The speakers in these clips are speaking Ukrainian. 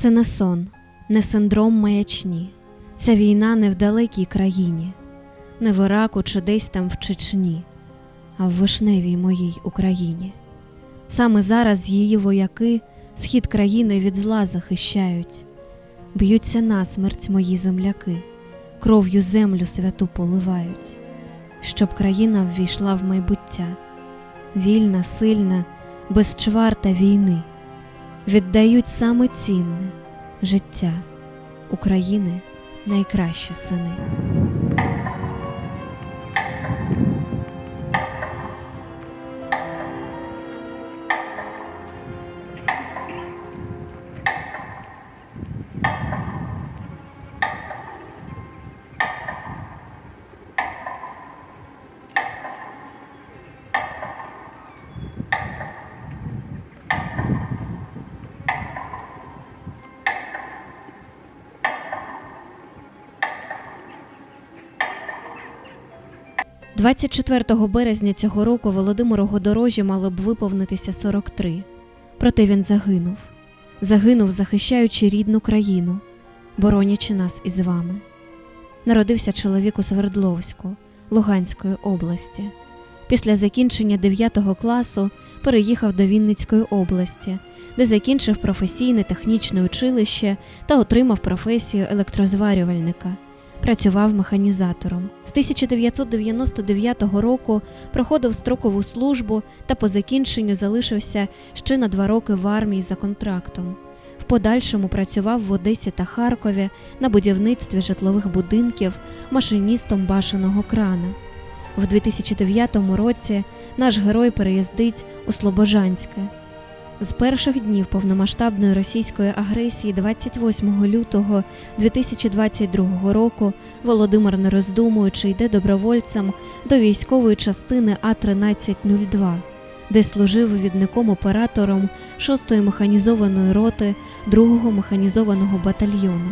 Це не сон, не синдром маячні. Ця війна не в далекій країні, не в Іраку чи десь там в Чечні, а в вишневій моїй Україні. Саме зараз її вояки схід країни від зла захищають, б'ються насмерть мої земляки, кров'ю землю святу поливають, щоб країна ввійшла в майбуття, вільна, сильна, безчварта війни, віддають саме цінне життя України найкращі сини. – 24 березня цього року Володимиру Годорожі мало б виповнитися 43. Проте він загинув. Загинув, захищаючи рідну країну, боронячи нас із вами. Народився чоловік у Свердловську, Луганської області. Після закінчення 9 класу переїхав до Вінницької області, де закінчив професійне технічне училище та отримав професію електрозварювальника. Працював механізатором. З 1999 року проходив строкову службу та по закінченню залишився ще на два роки в армії за контрактом. В подальшому працював в Одесі та Харкові на будівництві житлових будинків машиністом башеного крана. В 2009 році наш герой переїздить у Слобожанське. З перших днів повномасштабної російської агресії 28 лютого 2022 року Володимир, не роздумуючи, йде добровольцем до військової частини А1302, де служив вивідником оператором 6-ї механізованої роти 2-го механізованого батальйону,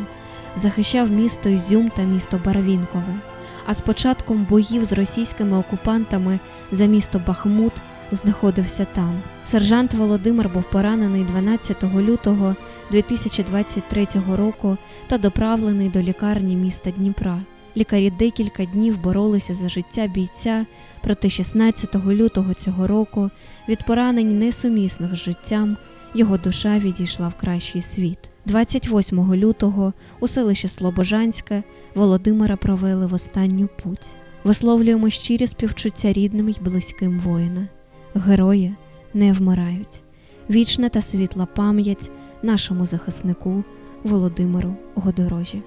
захищав місто Ізюм та місто Барвінкове. А з початком боїв з російськими окупантами за місто Бахмут знаходився там. Сержант Володимир був поранений 12 лютого 2023 року та доправлений до лікарні міста Дніпра. Лікарі декілька днів боролися за життя бійця, проте 16 лютого цього року від поранень несумісних з життям його душа відійшла в кращий світ. 28 лютого у селищі Слобожанське Володимира провели в останню путь. Висловлюємо щирі співчуття рідним й близьким воїна. Герої не вмирають. Вічна та світла пам'ять нашому захиснику Володимиру Годорожі.